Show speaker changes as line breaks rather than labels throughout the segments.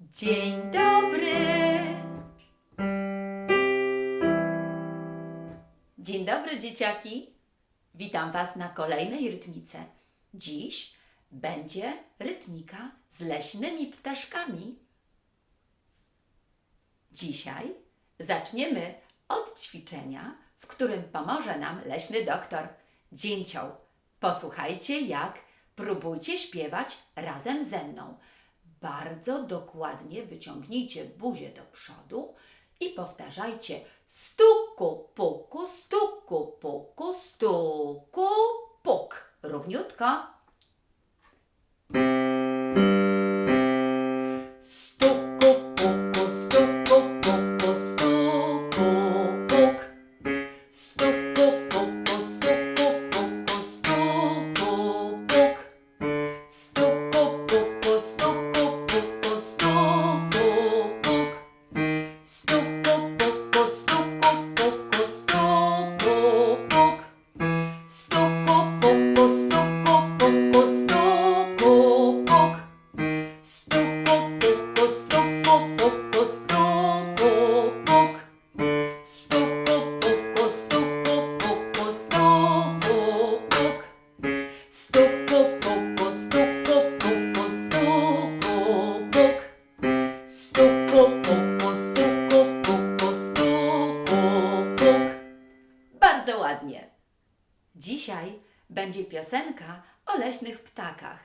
Dzień dobry. Dzień dobry, dzieciaki. Witam Was na kolejnej rytmice. Dziś będzie rytmika z leśnymi ptaszkami. Dzisiaj zaczniemy od ćwiczenia, w którym pomoże nam leśny doktor Dzięcioł. Posłuchajcie, jak próbujcie śpiewać razem ze mną. Bardzo dokładnie wyciągnijcie buzię do przodu i powtarzajcie stuku, puku, stuku, puku, stuku, puk. Równiutko. Dzisiaj będzie piosenka o leśnych ptakach.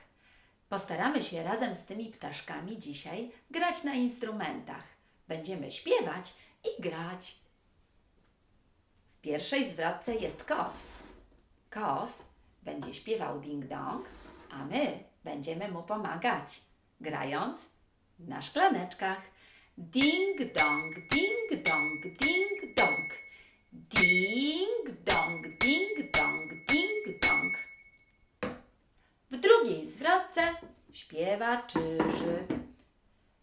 Postaramy się razem z tymi ptaszkami dzisiaj grać na instrumentach. Będziemy śpiewać i grać. W pierwszej zwrotce jest kos. Kos będzie śpiewał ding-dong, a my będziemy mu pomagać, grając na szklaneczkach. Ding-dong, ding-dong, śpiewa czyżyk.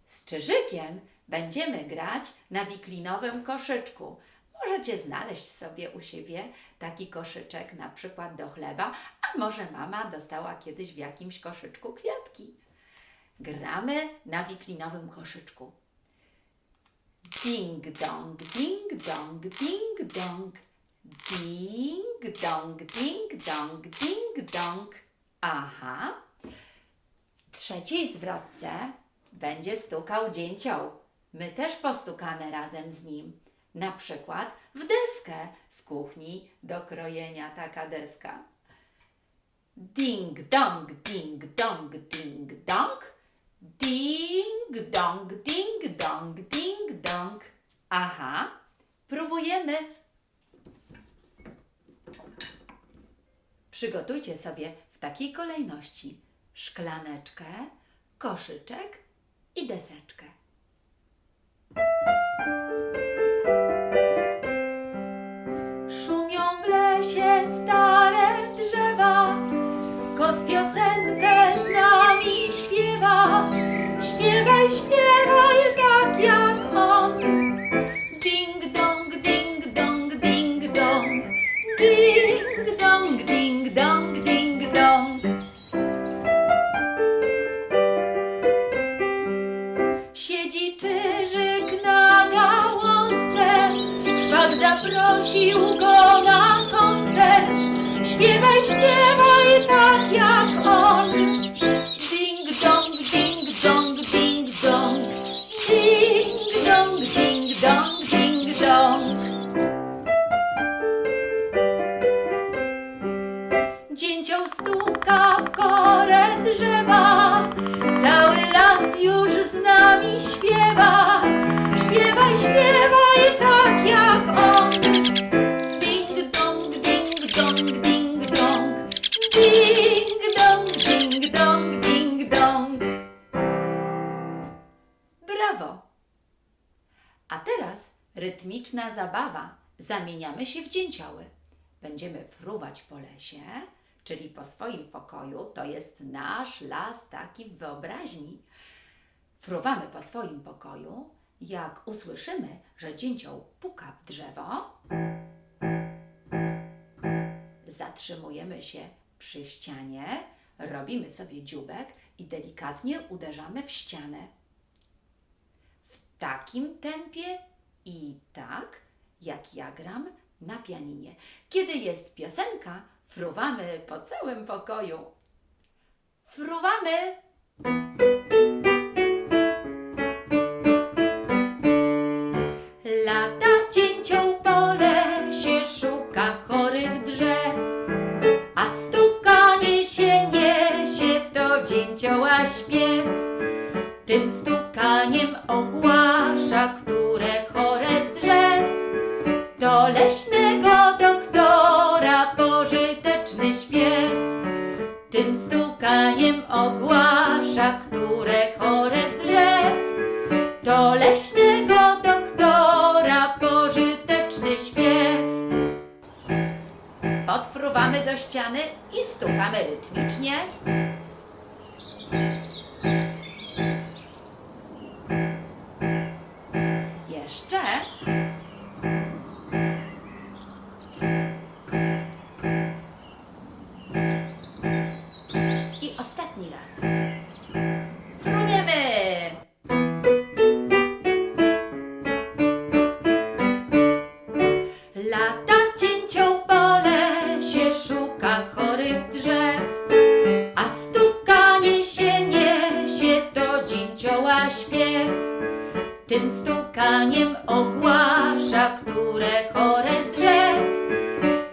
Z czyżykiem będziemy grać na wiklinowym koszyczku. Możecie znaleźć sobie u siebie taki koszyczek na przykład do chleba, a może mama dostała kiedyś w jakimś koszyczku kwiatki. Gramy na wiklinowym koszyczku. Ding dong, ding dong, ding dong. Ding dong, ding dong, ding dong. Aha. W trzeciej zwrotce będzie stukał dzięcioł. My też postukamy razem z nim. Na przykład w deskę z kuchni do krojenia taka deska. Ding dong, ding dong, ding dong. Ding dong, ding dong, ding dong. Aha, próbujemy. Przygotujcie sobie w takiej kolejności szklaneczkę, koszyczek i deseczkę. Szumią w lesie stare drzewa, kos piosenkę z nami śpiewa. Śpiewaj, śpiewaj zaprosił go na koncert. Śpiewaj, śpiewaj tak jak on. Ding dong, ding dong, ding dong. Ding dong, ding dong, ding dong. Dzięcioł stuka w korę drzewa, cały las już z nami śpiewa. Śpiewaj, śpiewaj rytmiczna zabawa. Zamieniamy się w dzięcioły. Będziemy fruwać po lesie, czyli po swoim pokoju. To jest nasz las taki w wyobraźni. Fruwamy po swoim pokoju, jak usłyszymy, że dzięcioł puka w drzewo. Zatrzymujemy się przy ścianie, robimy sobie dziubek i delikatnie uderzamy w ścianę. takim tempie i tak, jak ja gram na pianinie. Kiedy jest piosenka, fruwamy po całym pokoju. Fruwamy! Ogłasza, które chore z drzew. Do leśnego doktora pożyteczny śpiew. Podfruwamy do ściany i stukamy rytmicznie. Tym stukaniem ogłasza, które chore z drzew.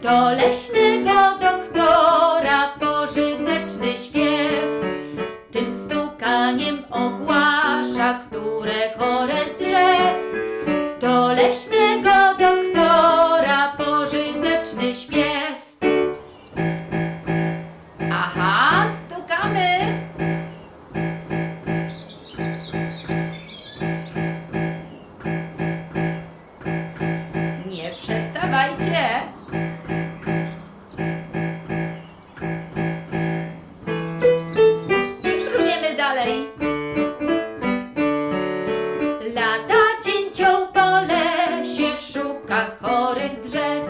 Do leśnego doktora pożyteczny śpiew. Tym stukaniem ogłasza, które chore z drzew. Do leśnego doktora I fruniemy dalej. Lata cięcią po lesie szuka chorych drzew,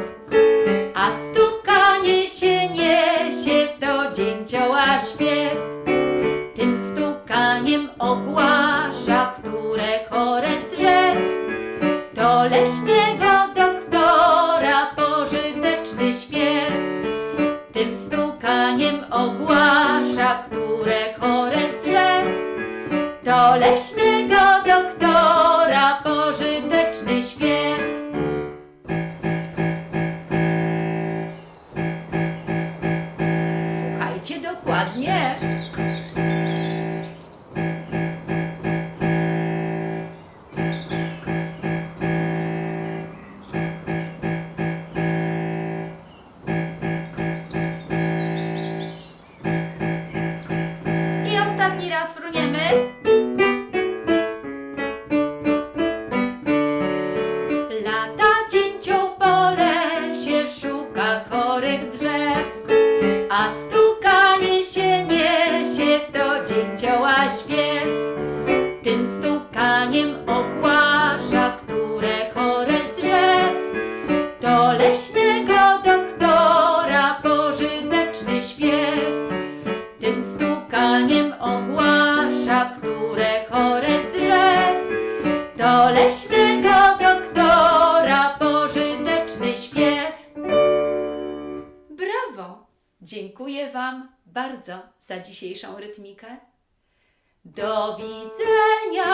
a stukanie się niesie to dzięcioła śpiew. Które chore z drzew. Do leśnego doktora pożyteczny śpiew. Leśnego doktora pożyteczny śpiew. Tym stukaniem ogłasza, które chore z drzew. Do leśnego doktora pożyteczny śpiew. Brawo! Dziękuję Wam bardzo za dzisiejszą rytmikę. Do widzenia!